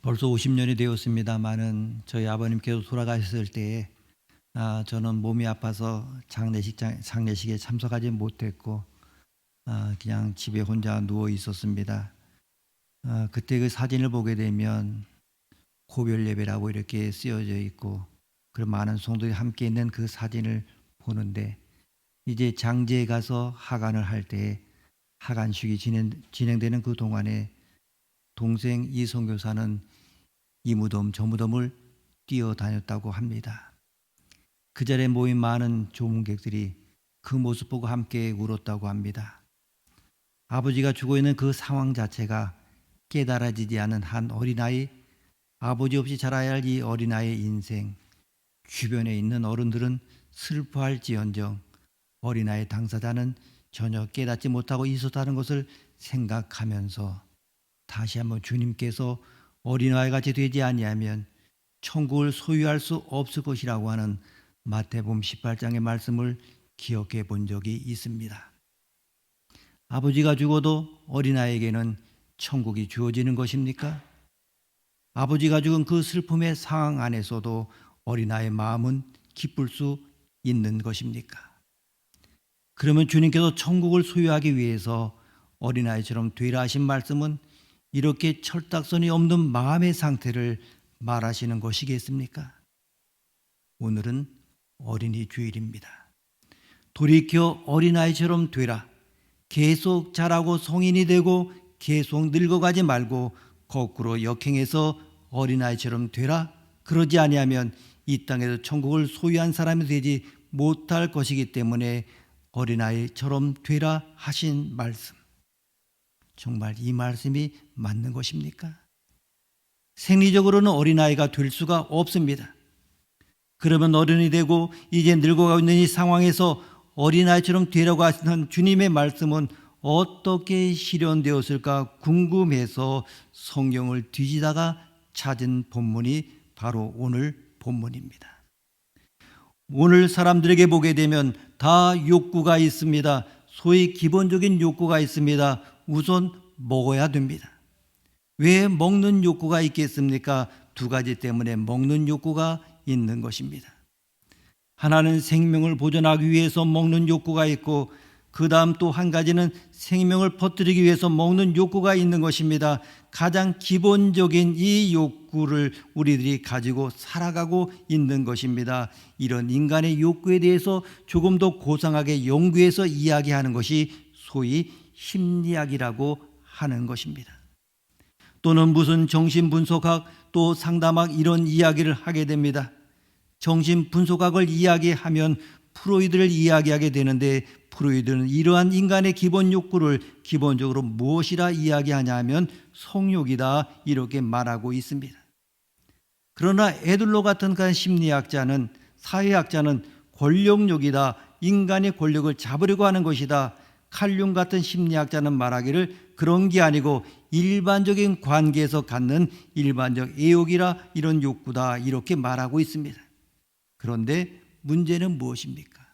벌써 50년이 되었습니다만은 저희 아버님께서 돌아가셨을 때에 아, 저는 몸이 아파서 장례식 장례식에 참석하지 못했고 아, 그냥 집에 혼자 누워 있었습니다. 아, 그때 그 사진을 보게 되면 고별 예배라고 이렇게 쓰여져 있고 그런 많은 성도들이 함께 있는 그 사진을 보는데 이제 장제에 가서 하간을 할 때 하간식이 진행, 진행 되는 그 동안에 동생 이성교사는 이 무덤 저 무덤을 뛰어다녔다고 합니다. 그 자리에 모인 많은 조문객들이 그 모습 보고 함께 울었다고 합니다. 아버지가 죽어 있는 그 상황 자체가 깨달아지지 않은 한 어린아이, 아버지 없이 자라야 할 이 어린아이의 인생, 주변에 있는 어른들은 슬퍼할지언정 어린아이 당사자는 전혀 깨닫지 못하고 있었다는 것을 생각하면서 다시 한번 주님께서 어린아이 같이 되지 아니하면 천국을 소유할 수 없을 것이라고 하는 마태복음 18장의 말씀을 기억해 본 적이 있습니다. 아버지가 죽어도 어린아이에게는 천국이 주어지는 것입니까? 아버지가 죽은 그 슬픔의 상황 안에서도 어린아이의 마음은 기쁠 수 있는 것입니까? 그러면 주님께서 천국을 소유하기 위해서 어린아이처럼 되라 하신 말씀은 이렇게 철딱선이 없는 마음의 상태를 말하시는 것이겠습니까? 오늘은 어린이 주일입니다. 돌이켜 어린아이처럼 되라. 계속 자라고 성인이 되고 계속 늙어가지 말고 거꾸로 역행해서 어린아이처럼 되라. 그러지 아니하면 이 땅에서 천국을 소유한 사람이 되지 못할 것이기 때문에 어린아이처럼 되라 하신 말씀. 정말 이 말씀이 맞는 것입니까? 생리적으로는 어린아이가 될 수가 없습니다. 그러면 어른이 되고 이제 늙어가고 있는 이 상황에서 어린아이처럼 되라고 하시는 주님의 말씀은 어떻게 실현되었을까 궁금해서 성경을 뒤지다가 찾은 본문이 바로 오늘 본문입니다. 오늘 사람들에게 보게 되면 다 욕구가 있습니다. 소위 기본적인 욕구가 있습니다. 우선 먹어야 됩니다. 왜 먹는 욕구가 있겠습니까? 두 가지 때문에 먹는 욕구가 있는 것입니다. 하나는 생명을 보존하기 위해서 먹는 욕구가 있고 그 다음 또 한 가지는 생명을 퍼뜨리기 위해서 먹는 욕구가 있는 것입니다. 가장 기본적인 이 욕구를 우리들이 가지고 살아가고 있는 것입니다. 이런 인간의 욕구에 대해서 조금 더 고상하게 연구해서 이야기하는 것이 소위 심리학이라고 하는 것입니다. 또는 무슨 정신분석학 또 상담학 이런 이야기를 하게 됩니다. 정신분석학을 이야기하면 프로이드를 이야기하게 되는데 프로이드는 이러한 인간의 기본 욕구를 기본적으로 무엇이라 이야기하냐 하면 성욕이다 이렇게 말하고 있습니다. 그러나 에들로 같은 그 심리학자는 사회학자는 권력욕이다 인간의 권력을 잡으려고 하는 것이다 칼륨 같은 심리학자는 말하기를 그런 게 아니고 일반적인 관계에서 갖는 일반적 애욕이라 이런 욕구다 이렇게 말하고 있습니다. 그런데 문제는 무엇입니까?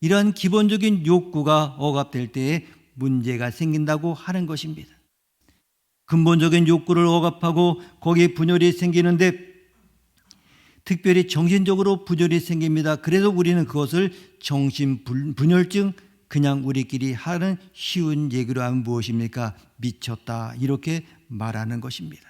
이러한 기본적인 욕구가 억압될 때에 문제가 생긴다고 하는 것입니다. 근본적인 욕구를 억압하고 거기에 분열이 생기는데 특별히 정신적으로 분열이 생깁니다. 그래서 우리는 그것을 정신 분열증 그냥 우리끼리 하는 쉬운 얘기로 하면 무엇입니까? 미쳤다. 이렇게 말하는 것입니다.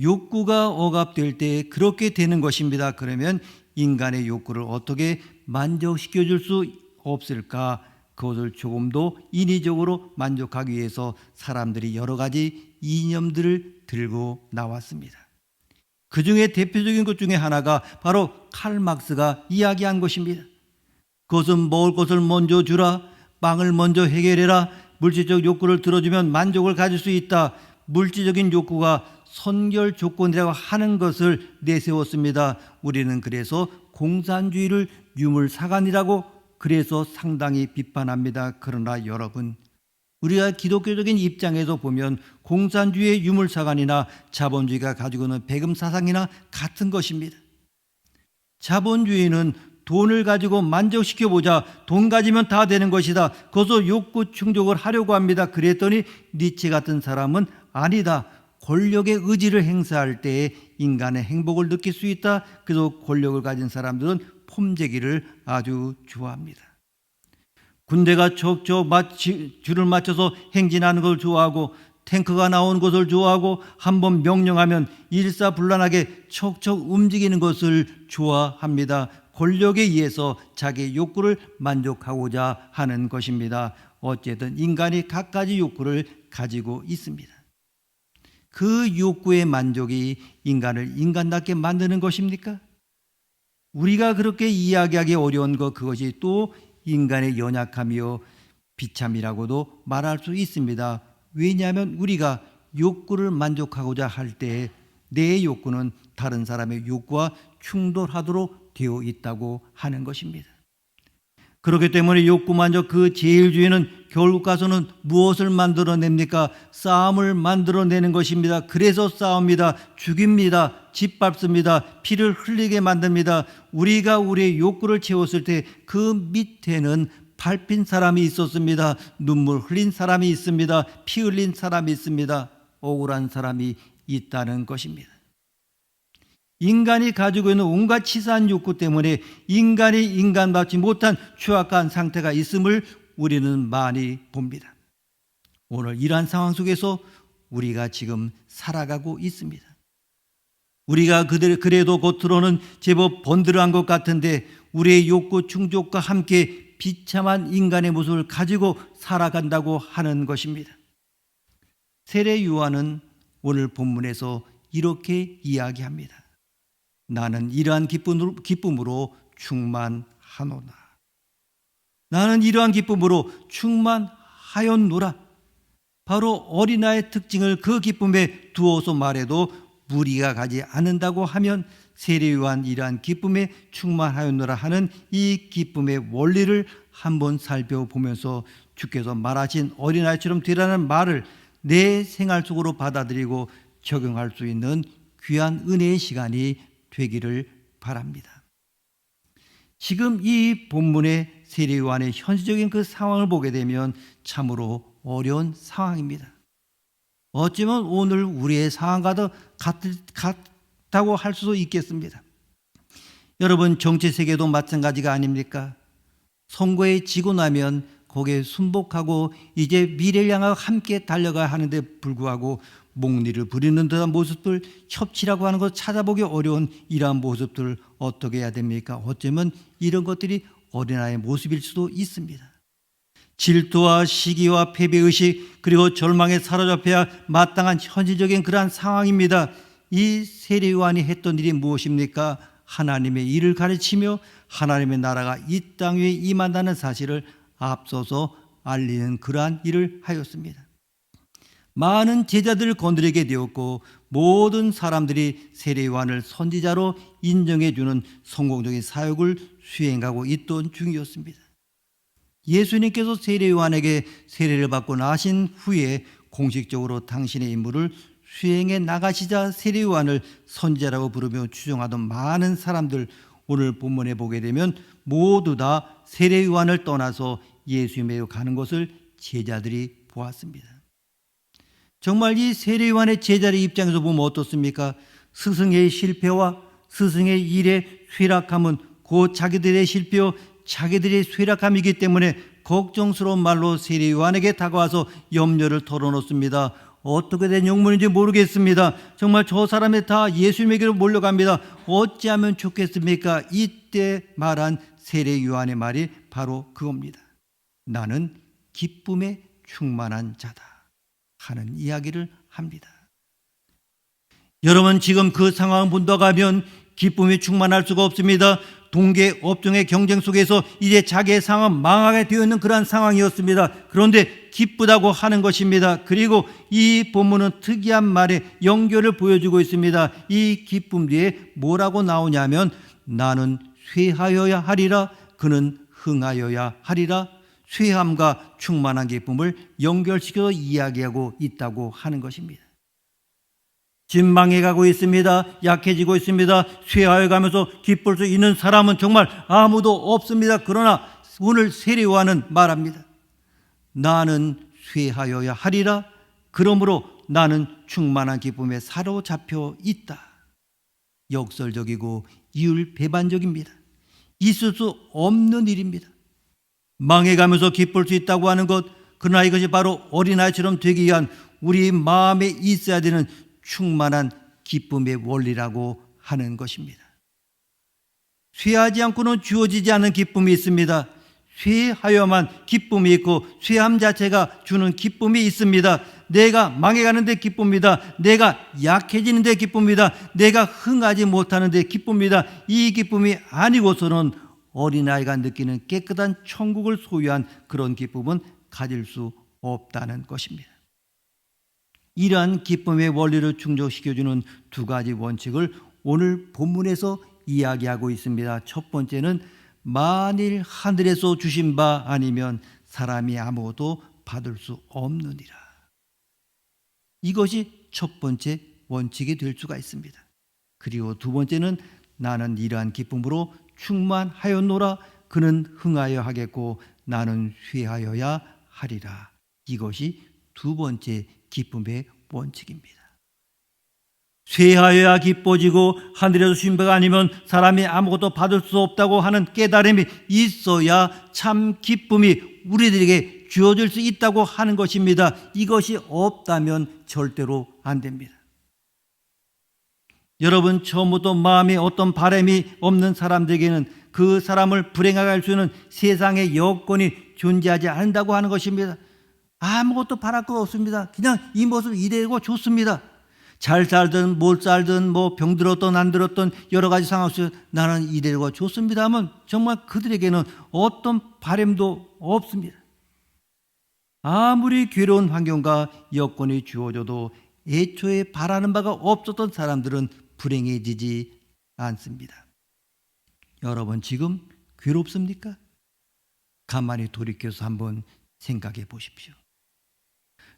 욕구가 억압될 때 그렇게 되는 것입니다. 그러면 인간의 욕구를 어떻게 만족시켜 줄 수 없을까? 그것을 조금 더 인위적으로 만족하기 위해서 사람들이 여러 가지 이념들을 들고 나왔습니다. 그 중에 대표적인 것 중에 하나가 바로 칼 막스가 이야기한 것입니다. 그것은 먹을 것을 먼저 주라, 빵을 먼저 해결해라, 물질적 욕구를 들어주면 만족을 가질 수 있다. 물질적인 욕구가 선결 조건이라고 하는 것을 내세웠습니다. 우리는 그래서 공산주의를 유물사관이라고 그래서 상당히 비판합니다. 그러나 여러분, 우리가 기독교적인 입장에서 보면 공산주의의 유물사관이나 자본주의가 가지고 있는 배금사상이나 같은 것입니다. 자본주의는 돈을 가지고 만족시켜 보자. 돈 가지면 다 되는 것이다. 그것을 욕구 충족을 하려고 합니다. 그랬더니 니체 같은 사람은 아니다. 권력의 의지를 행사할 때 인간의 행복을 느낄 수 있다. 그래서 권력을 가진 사람들은 폼재기를 아주 좋아합니다. 군대가 척척 줄을 맞춰서 행진하는 걸 좋아하고 탱크가 나오는 것을 좋아하고 한 번 명령하면 일사불란하게 척척 움직이는 것을 좋아합니다. 권력에 의해서 자기 욕구를 만족하고자 하는 것입니다. 어쨌든 인간이 갖가지 욕구를 가지고 있습니다. 그 욕구의 만족이 인간을 인간답게 만드는 것입니까? 우리가 그렇게 이야기하기 어려운 것 그것이 또 인간의 연약함이요 비참이라고도 말할 수 있습니다. 왜냐하면 우리가 욕구를 만족하고자 할 때 내 욕구는 다른 사람의 욕구와 충돌하도록 되어 있다고 하는 것입니다. 그렇기 때문에 욕구 만족 그 제일주의는 결국 가서는 무엇을 만들어냅니까? 싸움을 만들어내는 것입니다. 그래서 싸웁니다. 죽입니다. 짓밟습니다. 피를 흘리게 만듭니다. 우리가 우리의 욕구를 채웠을 때 그 밑에는 밟힌 사람이 있었습니다. 눈물 흘린 사람이 있습니다. 피 흘린 사람이 있습니다. 억울한 사람이 있다는 것입니다. 인간이 가지고 있는 온갖 치사한 욕구 때문에 인간이 인간답지 못한 추악한 상태가 있음을 우리는 많이 봅니다. 오늘 이러한 상황 속에서 우리가 지금 살아가고 있습니다. 우리가 그래도 겉으로는 제법 번들어한 것 같은데 우리의 욕구 충족과 함께 비참한 인간의 모습을 가지고 살아간다고 하는 것입니다. 세례 요한은 오늘 본문에서 이렇게 이야기합니다. 나는 이러한 기쁨으로, 충만하노라. 나는 이러한 기쁨으로 충만하였노라. 바로 어린아이의 특징을 그 기쁨에 두어서 말해도 무리가 가지 않는다고 하면 세례요한 이러한 기쁨에 충만하였노라 하는 이 기쁨의 원리를 한번 살펴보면서 주께서 말하신 어린아이처럼 되라는 말을 내 생활 속으로 받아들이고 적용할 수 있는 귀한 은혜의 시간이 되기를 바랍니다. 지금 이 본문의 세례 요한의 현실적인 그 상황을 보게 되면 참으로 어려운 상황입니다. 어쩌면 오늘 우리의 상황과도 같, 같다고 할 수도 있겠습니다. 여러분 정치 세계도 마찬가지가 아닙니까? 선거에 지고 나면 거기에 순복하고 이제 미래를 향하여 함께 달려가야 하는데 불구하고 목리를 부리는 듯한 모습들, 협치라고 하는 것 찾아보기 어려운 이러한 모습들 어떻게 해야 됩니까? 어쩌면 이런 것들이 어린아이의 모습일 수도 있습니다. 질투와 시기와 패배의식 그리고 절망에 사로잡혀야 마땅한 현실적인 그러한 상황입니다. 이 세례요한이 했던 일이 무엇입니까? 하나님의 일을 가르치며 하나님의 나라가 이 땅 위에 임한다는 사실을 앞서서 알리는 그러한 일을 하였습니다. 많은 제자들을 건드리게 되었고 모든 사람들이 세례요한을 선지자로 인정해 주는 성공적인 사역을 수행하고 있던 중이었습니다. 예수님께서 세례요한에게 세례를 받고 나신 후에 공식적으로 당신의 임무를 수행해 나가시자 세례요한을 선지자라고 부르며 추종하던 많은 사람들 오늘 본문에 보게 되면 모두 다 세례요한을 떠나서 예수님에게 가는 것을 제자들이 보았습니다. 정말 이 세례요한의 제자의 입장에서 보면 어떻습니까? 스승의 실패와 스승의 일의 쇠락함은 곧 자기들의 실패요 자기들의 쇠락함이기 때문에 걱정스러운 말로 세례 요한에게 다가와서 염려를 털어놓습니다. 어떻게 된 영문인지 모르겠습니다. 정말 저 사람이 다 예수님에게로 몰려갑니다. 어찌하면 좋겠습니까? 이때 말한 세례 요한의 말이 바로 그겁니다. 나는 기쁨에 충만한 자다. 하는 이야기를 합니다. 여러분 지금 그 상황을 본다가면 기쁨이 충만할 수가 없습니다. 동계 업종의 경쟁 속에서 이제 자기의 상황 망하게 되어 있는 그러한 상황이었습니다. 그런데 기쁘다고 하는 것입니다. 그리고 이 본문은 특이한 말의 연결을 보여주고 있습니다. 이 기쁨 뒤에 뭐라고 나오냐면 나는 쇠하여야 하리라 그는 흥하여야 하리라 쇠함과 충만한 기쁨을 연결시켜서 이야기하고 있다고 하는 것입니다. 진망해 가고 있습니다. 약해지고 있습니다. 쇠하여 가면서 기쁠 수 있는 사람은 정말 아무도 없습니다. 그러나 오늘 세례와는 말합니다. 나는 쇠하여야 하리라. 그러므로 나는 충만한 기쁨에 사로잡혀 있다. 역설적이고 이율 배반적입니다. 있을 수 없는 일입니다. 망해가면서 기쁠 수 있다고 하는 것, 그러나 이것이 바로 어린아이처럼 되기 위한 우리 마음에 있어야 되는 충만한 기쁨의 원리라고 하는 것입니다. 쇠하지 않고는 주어지지 않는 기쁨이 있습니다. 쇠하여만 기쁨이 있고 쇠함 자체가 주는 기쁨이 있습니다. 내가 망해가는데 기쁩니다. 내가 약해지는데 기쁩니다. 내가 흥하지 못하는데 기쁩니다. 이 기쁨이 아니고서는 어린아이가 느끼는 깨끗한 천국을 소유한 그런 기쁨은 가질 수 없다는 것입니다. 이러한 기쁨의 원리를 충족시켜주는 두 가지 원칙을 오늘 본문에서 이야기하고 있습니다. 첫 번째는 만일 하늘에서 주신 바 아니면 사람이 아무것도 받을 수 없느니라. 이것이 첫 번째 원칙이 될 수가 있습니다. 그리고 두 번째는 나는 이러한 기쁨으로 충만하였노라 그는 흥하여 하겠고 나는 쇠하여야 하리라. 이것이 두 번째 기쁨의 원칙입니다. 쇠하여야 기뻐지고 하늘에서 쉰 바가 아니면 사람이 아무것도 받을 수 없다고 하는 깨달음이 있어야 참 기쁨이 우리들에게 주어질 수 있다고 하는 것입니다. 이것이 없다면 절대로 안 됩니다. 여러분 처음부터 마음에 어떤 바람이 없는 사람들에게는 그 사람을 불행하게 할 수 있는 세상의 여건이 존재하지 않는다고 하는 것입니다. 아무것도 바랄 것 없습니다. 그냥 이 모습 이대로 좋습니다. 잘 살든 못 살든 뭐 병들었던 안 들었던 여러 가지 상황 속에 나는 이대로가 좋습니다면 정말 그들에게는 어떤 바램도 없습니다. 아무리 괴로운 환경과 여건이 주어져도 애초에 바라는 바가 없었던 사람들은 불행해지지 않습니다. 여러분 지금 괴롭습니까? 가만히 돌이켜서 한번 생각해 보십시오.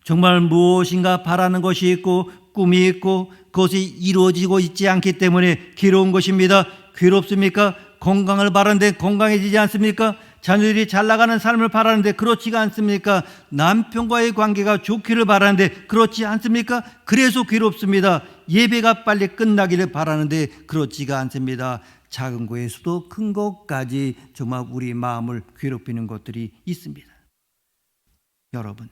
정말 무엇인가 바라는 것이 있고 꿈이 있고 그것이 이루어지고 있지 않기 때문에 괴로운 것입니다. 괴롭습니까? 건강을 바라는데 건강해지지 않습니까? 자녀들이 잘 나가는 삶을 바라는데 그렇지가 않습니까? 남편과의 관계가 좋기를 바라는데 그렇지 않습니까? 그래서 괴롭습니다. 예배가 빨리 끝나기를 바라는데 그렇지가 않습니다. 작은 거에서도 큰 것까지 정말 우리 마음을 괴롭히는 것들이 있습니다. 여러분,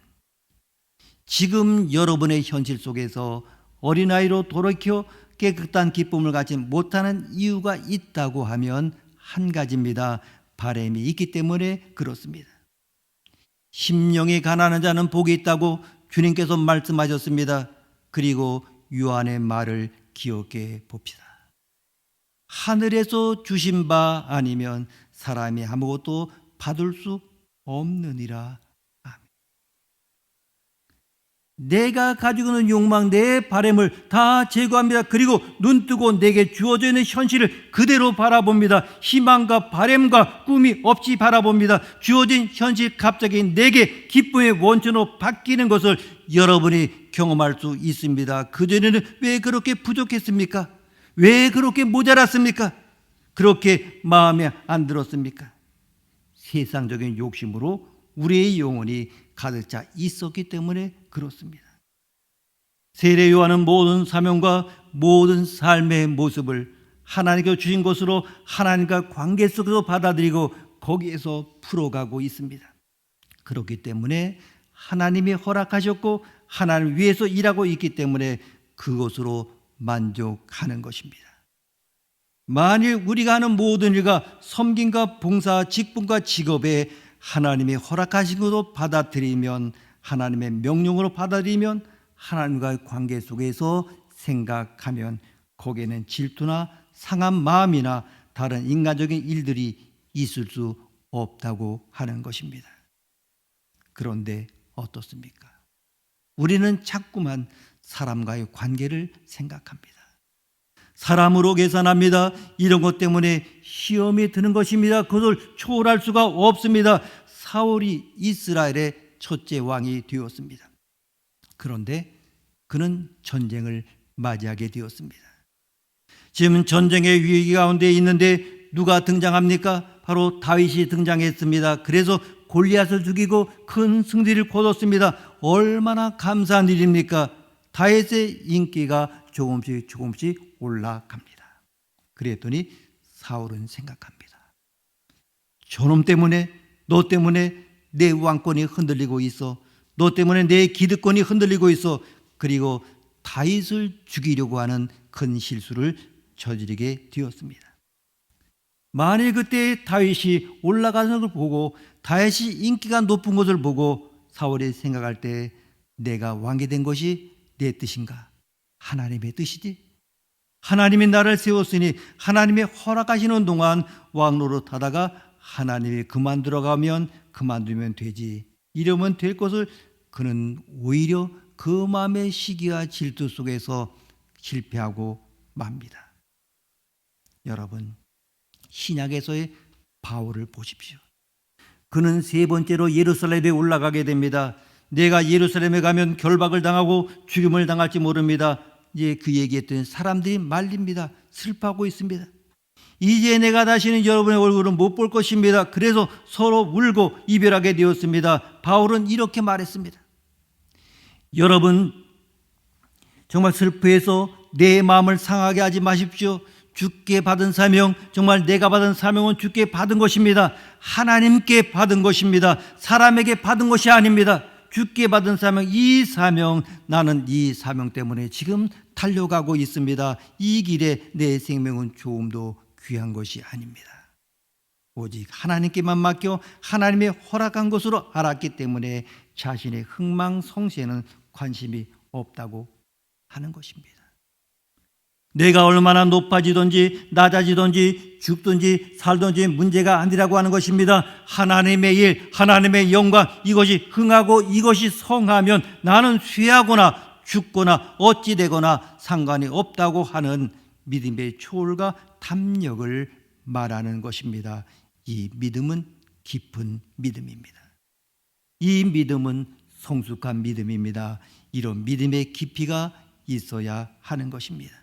지금 여러분의 현실 속에서 어린아이로 돌이켜 깨끗한 기쁨을 갖지 못하는 이유가 있다고 하면 한 가지입니다. 바램이 있기 때문에 그렇습니다. 심령이 가난한 자는 복이 있다고 주님께서 말씀하셨습니다. 그리고 요한의 말을 기억해 봅시다. 하늘에서 주신 바 아니면 사람이 아무것도 받을 수 없느니라. 내가 가지고 있는 욕망, 내 바램을 다 제거합니다. 그리고 눈 뜨고 내게 주어져 있는 현실을 그대로 바라봅니다. 희망과 바램과 꿈이 없이 바라봅니다. 주어진 현실 갑자기 내게 기쁨의 원천으로 바뀌는 것을 여러분이 경험할 수 있습니다. 그전에는 왜 그렇게 부족했습니까? 왜 그렇게 모자랐습니까? 그렇게 마음에 안 들었습니까? 세상적인 욕심으로 우리의 영혼이 가득 차 있었기 때문에 그렇습니다. 세례 요한은 모든 사명과 모든 삶의 모습을 하나님께 주신 것으로 하나님과 관계 속에서 받아들이고 거기에서 풀어가고 있습니다. 그렇기 때문에 하나님이 허락하셨고 하나님 위해서 일하고 있기 때문에 그것으로 만족하는 것입니다. 만일 우리가 하는 모든 일과 섬김과 봉사, 직분과 직업에 하나님이 허락하신 것으로 받아들이면 하나님의 명령으로 받아들이면 하나님과의 관계 속에서 생각하면 거기에는 질투나 상한 마음이나 다른 인간적인 일들이 있을 수 없다고 하는 것입니다. 그런데 어떻습니까? 우리는 자꾸만 사람과의 관계를 생각합니다. 사람으로 계산합니다. 이런 것 때문에 시험이 드는 것입니다. 그것을 초월할 수가 없습니다. 사울이 이스라엘의 첫째 왕이 되었습니다. 그런데 그는 전쟁을 맞이하게 되었습니다. 지금 전쟁의 위기 가운데 있는데 누가 등장합니까? 바로 다윗이 등장했습니다. 그래서 골리앗을 죽이고 큰 승리를 거뒀습니다. 얼마나 감사한 일입니까? 다윗의 인기가 조금씩 조금씩 올라갑니다. 그랬더니 사울은 생각합니다. 저놈 때문에 너 때문에 내 왕권이 흔들리고 있어. 너 때문에 내 기득권이 흔들리고 있어. 그리고 다윗을 죽이려고 하는 큰 실수를 저지르게 되었습니다. 만일 그때 다윗이 올라가는 걸 보고 다윗이 인기가 높은 것을 보고 사울이 생각할 때 내가 왕이 된 것이 내 뜻인가? 하나님의 뜻이지. 하나님이 나를 세웠으니 하나님이 허락하시는 동안 왕로로 타다가 하나님이 그만 들어 가면 그만두면 되지. 이러면 될 것을 그는 오히려 그 마음의 시기와 질투 속에서 실패하고 맙니다. 여러분, 신약에서의 바울을 보십시오. 그는 세 번째로 예루살렘에 올라가게 됩니다. 내가 예루살렘에 가면 결박을 당하고 죽임을 당할지 모릅니다. 이제 그 얘기했더니 사람들이 말립니다. 슬퍼하고 있습니다. 이제 내가 다시는 여러분의 얼굴은 못볼 것입니다. 그래서 서로 울고 이별하게 되었습니다. 바울은 이렇게 말했습니다. 여러분 정말 슬퍼해서 내 마음을 상하게 하지 마십시오. 주께 받은 사명 정말 내가 받은 사명은 주께 받은 것입니다. 하나님께 받은 것입니다. 사람에게 받은 것이 아닙니다. 주께 받은 사명 이 사명 나는 이 사명 때문에 지금 달려가고 있습니다. 이 길에 내 생명은 조금도 귀한 것이 아닙니다. 오직 하나님께만 맡겨 하나님의 허락한 것으로 알았기 때문에 자신의 흥망성쇠에는 관심이 없다고 하는 것입니다. 내가 얼마나 높아지든지 낮아지든지 죽든지 살든지 문제가 아니라고 하는 것입니다. 하나님의 일, 하나님의 영광 이것이 흥하고 이것이 성하면 나는 쇠하거나 죽거나 어찌 되거나 상관이 없다고 하는 믿음의 초월과 탐력을 말하는 것입니다. 이 믿음은 깊은 믿음입니다. 이 믿음은 성숙한 믿음입니다. 이런 믿음의 깊이가 있어야 하는 것입니다.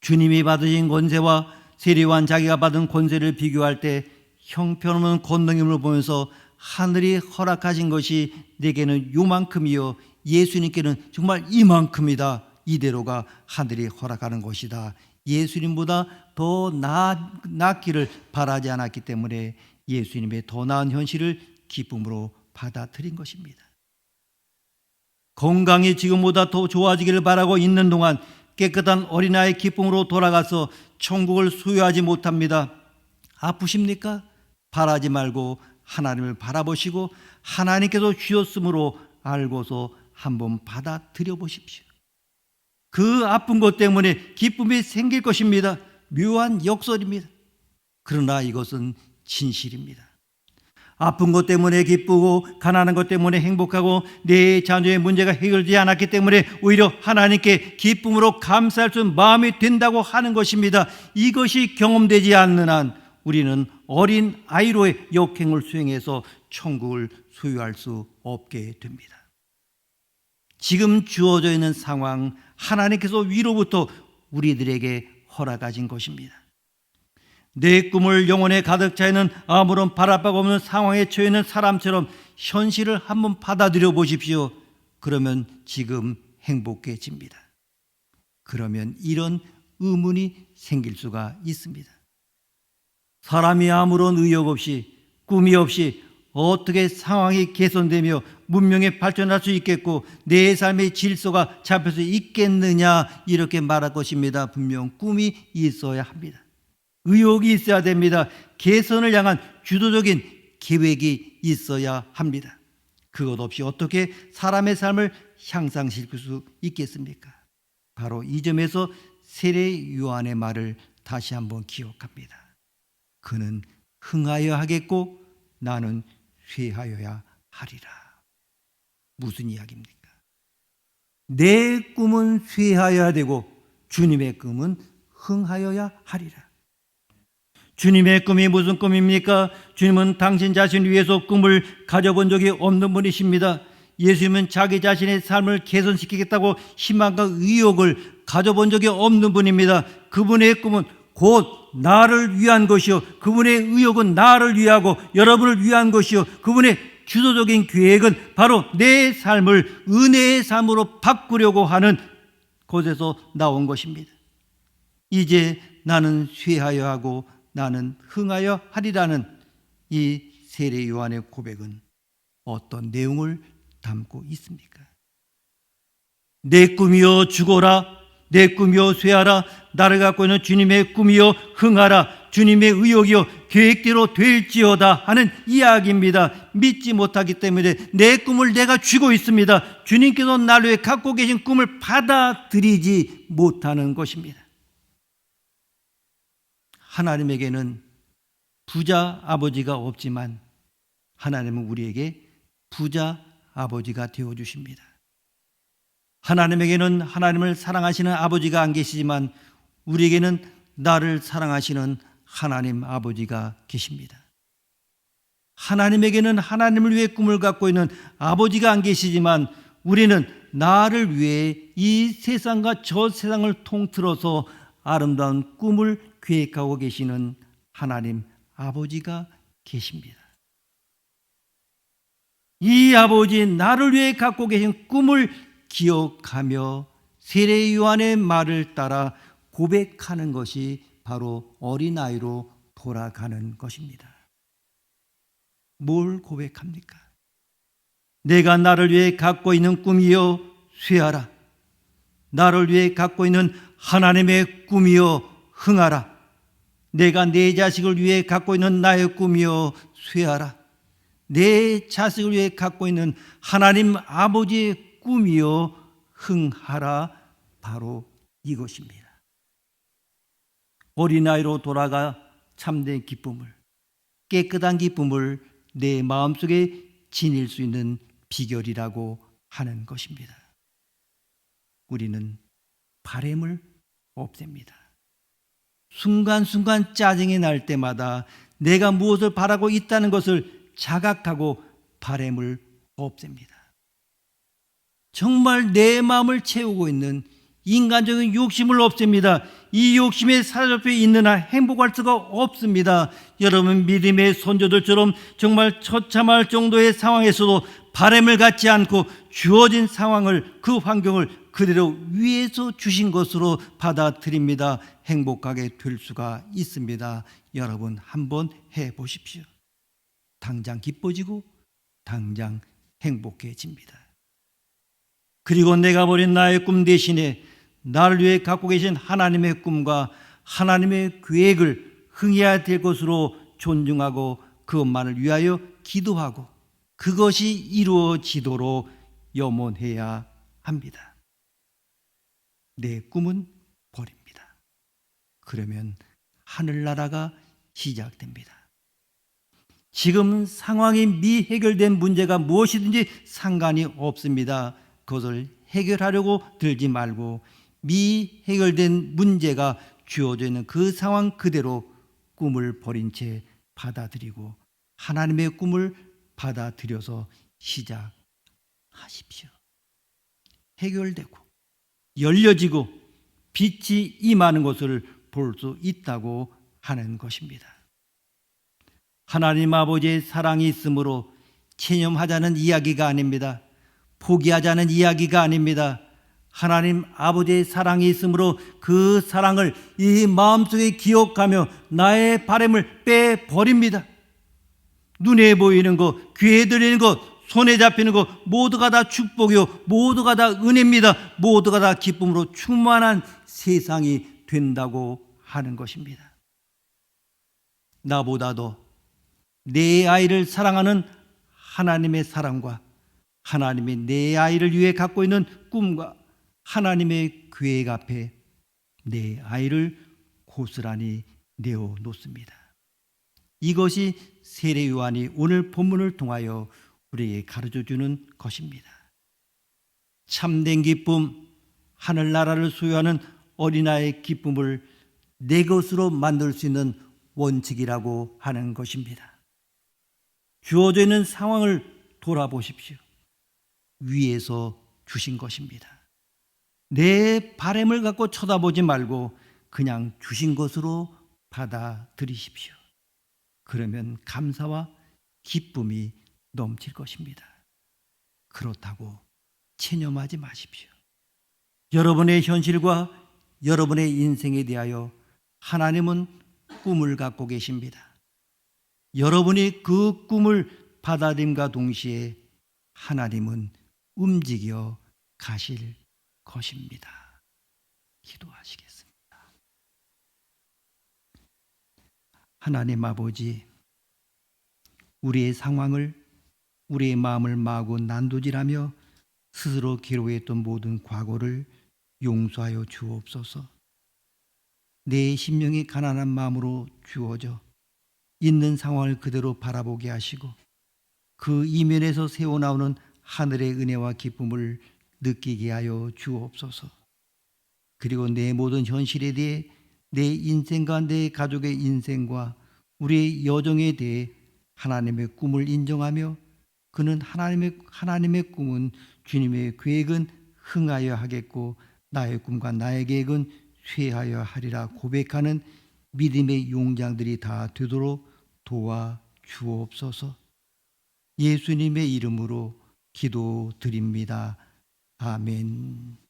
주님이 받으신 권세와 세례관 자기가 받은 권세를 비교할 때 형편없는 권능임을 보면서 하늘이 허락하신 것이 내게는 요만큼이요 예수님께는 정말 이만큼이다. 이대로가 하늘이 허락하는 것이다. 예수님보다 더 나, 낫기를 바라지 않았기 때문에 예수님의 더 나은 현실을 기쁨으로 받아들인 것입니다. 건강이 지금보다 더 좋아지기를 바라고 있는 동안 깨끗한 어린아이 기쁨으로 돌아가서 천국을 소유하지 못합니다. 아프십니까? 바라지 말고 하나님을 바라보시고 하나님께서 주셨으므로 알고서 한번 받아들여 보십시오. 그 아픈 것 때문에 기쁨이 생길 것입니다. 묘한 역설입니다. 그러나 이것은 진실입니다. 아픈 것 때문에 기쁘고 가난한 것 때문에 행복하고 내 자녀의 문제가 해결되지 않았기 때문에 오히려 하나님께 기쁨으로 감사할 수 있는 마음이 된다고 하는 것입니다. 이것이 경험되지 않는 한 우리는 어린 아이로의 역행을 수행해서 천국을 소유할 수 없게 됩니다. 지금 주어져 있는 상황 하나님께서 위로부터 우리들에게 허락하신 것입니다. 내 꿈을 영혼에 가득 차 있는 아무런 바랄바가 없는 상황에 처해 있는 사람처럼 현실을 한번 받아들여 보십시오. 그러면 지금 행복해집니다. 그러면 이런 의문이 생길 수가 있습니다. 사람이 아무런 의욕 없이 꿈이 없이 어떻게 상황이 개선되며 문명에 발전할 수 있겠고 내 삶의 질서가 잡힐 수 있겠느냐 이렇게 말할 것입니다. 분명 꿈이 있어야 합니다. 의욕이 있어야 됩니다. 개선을 향한 주도적인 계획이 있어야 합니다. 그것 없이 어떻게 사람의 삶을 향상시킬 수 있겠습니까? 바로 이 점에서 세례 요한의 말을 다시 한번 기억합니다. 그는 흥하여 하겠고 나는 쇠하여야 하리라. 무슨 이야기입니까? 내 꿈은 쇠하여야 되고 주님의 꿈은 흥하여야 하리라. 주님의 꿈이 무슨 꿈입니까? 주님은 당신 자신 위해서 꿈을 가져본 적이 없는 분이십니다. 예수님은 자기 자신의 삶을 개선시키겠다고 희망과 의욕을 가져본 적이 없는 분입니다. 그분의 꿈은 곧 나를 위한 것이요. 그분의 의욕은 나를 위하고 여러분을 위한 것이요. 그분의 주도적인 계획은 바로 내 삶을 은혜의 삶으로 바꾸려고 하는 곳에서 나온 것입니다. 이제 나는 쇠하여 하고 나는 흥하여 하리라는 이 세례 요한의 고백은 어떤 내용을 담고 있습니까? 내 꿈이여 죽어라 내 꿈이여 쇠하라 나를 갖고 있는 주님의 꿈이여 흥하라 주님의 의욕이여 계획대로 될지어다 하는 이야기입니다. 믿지 못하기 때문에 내 꿈을 내가 쥐고 있습니다. 주님께서 나를 위해 갖고 계신 꿈을 받아들이지 못하는 것입니다. 하나님에게는 부자 아버지가 없지만 하나님은 우리에게 부자 아버지가 되어 주십니다. 하나님에게는 하나님을 사랑하시는 아버지가 안 계시지만 우리에게는 나를 사랑하시는 하나님 아버지가 계십니다. 하나님에게는 하나님을 위해 꿈을 갖고 있는 아버지가 안 계시지만 우리는 나를 위해 이 세상과 저 세상을 통틀어서 아름다운 꿈을 계획하고 계시는 하나님 아버지가 계십니다. 이 아버지 나를 위해 갖고 계신 꿈을 기억하며 세례 요한의 말을 따라 고백하는 것이 바로 어린아이로 돌아가는 것입니다. 뭘 고백합니까? 내가 나를 위해 갖고 있는 꿈이여 쇠하라. 나를 위해 갖고 있는 하나님의 꿈이여 흥하라. 내가 내 자식을 위해 갖고 있는 나의 꿈이여 쇠하라. 내 자식을 위해 갖고 있는 하나님 아버지의 꿈이여 흥하라. 바로 이것입니다. 어린아이로 돌아가 참된 기쁨을, 깨끗한 기쁨을 내 마음속에 지닐 수 있는 비결이라고 하는 것입니다. 우리는 바램을 없앱니다. 순간순간 짜증이 날 때마다 내가 무엇을 바라고 있다는 것을 자각하고 바램을 없앱니다. 정말 내 마음을 채우고 있는 인간적인 욕심을 없앱니다. 이 욕심에 사로잡혀 있는 한 행복할 수가 없습니다. 여러분 믿음의 선조들처럼 정말 처참할 정도의 상황에서도 바램을 갖지 않고 주어진 상황을 그 환경을 그대로 위에서 주신 것으로 받아들입니다. 행복하게 될 수가 있습니다. 여러분 한번 해 보십시오. 당장 기뻐지고 당장 행복해집니다. 그리고 내가 버린 나의 꿈 대신에 나를 위해 갖고 계신 하나님의 꿈과 하나님의 계획을 흥해야 될 것으로 존중하고 그것만을 위하여 기도하고 그것이 이루어지도록 염원해야 합니다. 내 꿈은 버립니다. 그러면 하늘나라가 시작됩니다. 지금 상황이 미해결된 문제가 무엇이든지 상관이 없습니다. 그것을 해결하려고 들지 말고 미 해결된 문제가 주어져 있는 그 상황 그대로 꿈을 버린 채 받아들이고 하나님의 꿈을 받아들여서 시작하십시오. 해결되고 열려지고 빛이 임하는 것을 볼 수 있다고 하는 것입니다. 하나님 아버지의 사랑이 있으므로 체념하자는 이야기가 아닙니다. 포기하자는 이야기가 아닙니다. 하나님 아버지의 사랑이 있으므로 그 사랑을 이 마음속에 기억하며 나의 바램을 빼버립니다. 눈에 보이는 것, 귀에 들리는 것, 손에 잡히는 것 모두가 다 축복이요. 모두가 다 은혜입니다. 모두가 다 기쁨으로 충만한 세상이 된다고 하는 것입니다. 나보다도 내 아이를 사랑하는 하나님의 사랑과 하나님이 내 아이를 위해 갖고 있는 꿈과 하나님의 계획 앞에 내 아이를 고스란히 내어 놓습니다. 이것이 세례 요한이 오늘 본문을 통하여 우리에게 가르쳐 주는 것입니다. 참된 기쁨, 하늘나라를 소유하는 어린아이의 기쁨을 내 것으로 만들 수 있는 원칙이라고 하는 것입니다. 주어져 있는 상황을 돌아보십시오. 위에서 주신 것입니다. 내 바램을 갖고 쳐다보지 말고 그냥 주신 것으로 받아들이십시오. 그러면 감사와 기쁨이 넘칠 것입니다. 그렇다고 체념하지 마십시오. 여러분의 현실과 여러분의 인생에 대하여 하나님은 꿈을 갖고 계십니다. 여러분이 그 꿈을 받아들임과 동시에 하나님은 움직여 가실 것입니다. 기도하시겠습니다. 하나님 아버지, 우리의 상황을, 우리의 마음을 마구 난도질하며 스스로 기록했던 모든 과거를 용서하여 주옵소서. 내 심령이 가난한 마음으로 주어져 있는 상황을 그대로 바라보게 하시고 그 이면에서 새어나오는 하늘의 은혜와 기쁨을 느끼게 하여 주옵소서. 그리고 내 모든 현실에 대해 내 인생과 내 가족의 인생과 우리의 여정에 대해 하나님의 꿈을 인정하며 그는 하나님의 하나님의 꿈은 주님의 계획은 흥하여 하겠고 나의 꿈과 나의 계획은 쇠하여 하리라 고백하는 믿음의 용장들이 다 되도록 도와 주옵소서. 예수님의 이름으로 기도드립니다. 아멘.